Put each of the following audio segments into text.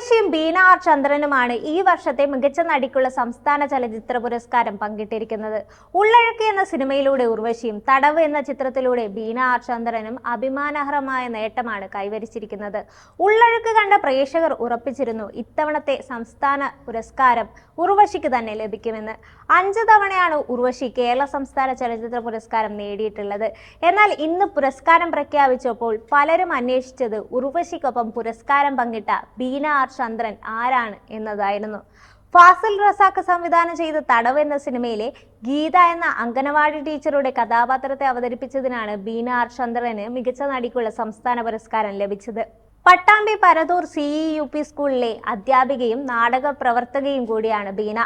ഉർവശിയും Beena R ചന്ദ്രനുമാണ് ഈ വർഷത്തെ മികച്ച നടിക്കുള്ള സംസ്ഥാന ചലച്ചിത്ര പുരസ്കാരം പങ്കിട്ടിരിക്കുന്നത്. ഉള്ളഴക്ക് എന്ന സിനിമയിലൂടെ ഉർവശിയും തടവ് എന്ന ചിത്രത്തിലൂടെ ബീന ആർ ചന്ദ്രനും അഭിമാനഹരമായ നേട്ടമാണ് കൈവരിച്ചിരിക്കുന്നത്. ഉള്ളഴക്ക് കണ്ട പ്രേക്ഷകർ ഉറപ്പിച്ചിരുന്നു ഇത്തവണത്തെ സംസ്ഥാന പുരസ്കാരം ഉർവശിക്ക് തന്നെ ലഭിക്കുമെന്ന്. അഞ്ച് തവണയാണ് ഉർവശി കേരള സംസ്ഥാന ചലച്ചിത്ര പുരസ്കാരം നേടിയിട്ടുള്ളത്. എന്നാൽ ഇന്ന് പുരസ്കാരം പ്രഖ്യാപിച്ചപ്പോൾ പലരും അന്വേഷിച്ചത് ഉർവശിക്കൊപ്പം പുരസ്കാരം പങ്കിട്ട ബീന ആർ ചന്ദ്രൻ ആരാണ് എന്നതായിരുന്നു. ഫാസിൽ റസാഖ് സംവിധാനം ചെയ്ത തടവ് എന്ന സിനിമയിലെ ഗീത എന്ന അംഗനവാടി ടീച്ചറുടെ കഥാപാത്രത്തെ അവതരിപ്പിച്ചതിനാണ് ബീന ആർ ചന്ദ്രന് മികച്ച നടിക്കുള്ള സംസ്ഥാന പുരസ്കാരം ലഭിച്ചത്. Pattambi Parathur C E U P സ്കൂളിലെ അധ്യാപികയും നാടക പ്രവർത്തകയും കൂടിയാണ് ബീന.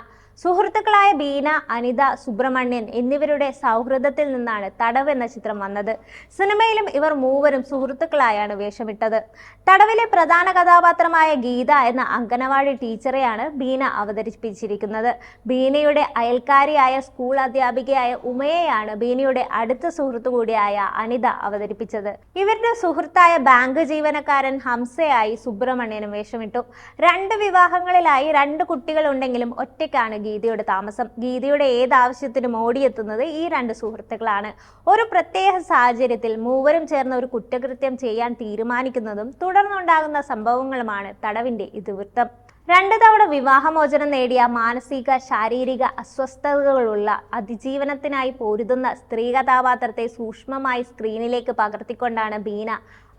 സുഹൃത്തുക്കളായ ബീന അനിത സുബ്രഹ്മണ്യൻ എന്നിവരുടെ സൗഹൃദത്തിൽ നിന്നാണ് തടവ് എന്ന ചിത്രം വന്നത്. സിനിമയിലും ഇവർ മൂവരും സുഹൃത്തുക്കളായാണ് വേഷമിട്ടത്. തടവിലെ പ്രധാന കഥാപാത്രമായ ഗീത എന്ന അംഗനവാടി ടീച്ചറെയാണ് ബീന അവതരിപ്പിച്ചിരിക്കുന്നത്. ബീനയുടെ അയൽക്കാരിയായ സ്കൂൾ അധ്യാപികയായ ഉമയെയാണ് ബീനയുടെ അടുത്ത സുഹൃത്തു കൂടിയായ അനിത അവതരിപ്പിച്ചത്. ഇവരുടെ സുഹൃത്തായ ബാങ്ക് ജീവനക്കാരൻ ഹംസയായി സുബ്രഹ്മണ്യനും വേഷമിട്ടു. രണ്ട് വിവാഹങ്ങളിലായി രണ്ട് കുട്ടികളുണ്ടെങ്കിലും ഒറ്റയ്ക്കാണ് ഗീതയുടെ താമസം ഗീതയുടെ ഏത് ആവശ്യത്തിനും ഓടിയെത്തുന്നത് ഈ രണ്ട് സുഹൃത്തുക്കളാണ്. ഒരു പ്രത്യേക സാഹചര്യത്തിൽ മൂവരും ചേർന്ന് ഒരു കുറ്റകൃത്യം ചെയ്യാൻ തീരുമാനിക്കുന്നതും തുടർന്നുണ്ടാകുന്ന സംഭവങ്ങളുമാണ് തടവിന്റെ ഇതിവൃത്തം. രണ്ടു തവണ വിവാഹമോചനം നേടിയ മാനസിക ശാരീരിക അസ്വസ്ഥതകളുള്ള അതിജീവനത്തിനായി പോരുതുന്ന സ്ത്രീ കഥാപാത്രത്തെ സൂക്ഷ്മമായി സ്ക്രീനിലേക്ക് പകർത്തിക്കൊണ്ടാണ് ബീന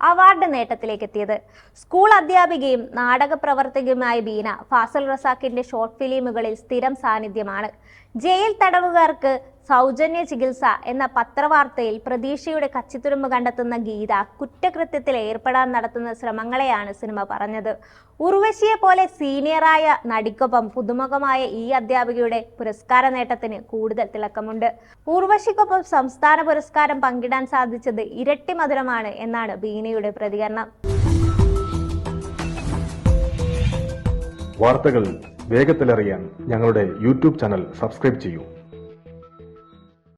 അവാർഡ് നേട്ടത്തിലേക്ക് എത്തിയത് സ്കൂൾ അധ്യാപികയും നാടക പ്രവർത്തകയുമായ ബീന ഫാസൽ റസാക്കിന്റെ ഷോർട്ട് ഫിലിമുകളിൽ സ്ഥിരം സാന്നിധ്യമാണ്. ജയിൽ തടവുകാർക്ക് സൗജന്യ ചികിത്സ എന്ന പത്രവാർത്തയിൽ പ്രതീക്ഷയുടെ കച്ചിത്തുരുമ്പ് കണ്ടെത്തുന്ന ഗീത കുറ്റകൃത്യത്തിൽ ഏർപ്പെടാൻ നടത്തുന്ന ശ്രമങ്ങളെയാണ് സിനിമ പറഞ്ഞത്. ഉർവശിയെ പോലെ സീനിയറായ നടിക്കൊപ്പം പുതുമുഖമായ ഈ അധ്യാപികയുടെ പുരസ്കാര നേട്ടത്തിന് കൂടുതൽ തിളക്കമുണ്ട്. ഉർവശിക്കൊപ്പം സംസ്ഥാന പുരസ്കാരം പങ്കിടാൻ സാധിച്ചത് ഇരട്ടി മധുരമാണ് എന്നാണ് ബീനയുടെ പ്രതികരണം. വാർത്തകൾ വേഗത്തിലറിയാൻ ഞങ്ങളുടെ യൂട്യൂബ് ചാനൽ സബ്സ്ക്രൈബ് ചെയ്യൂ.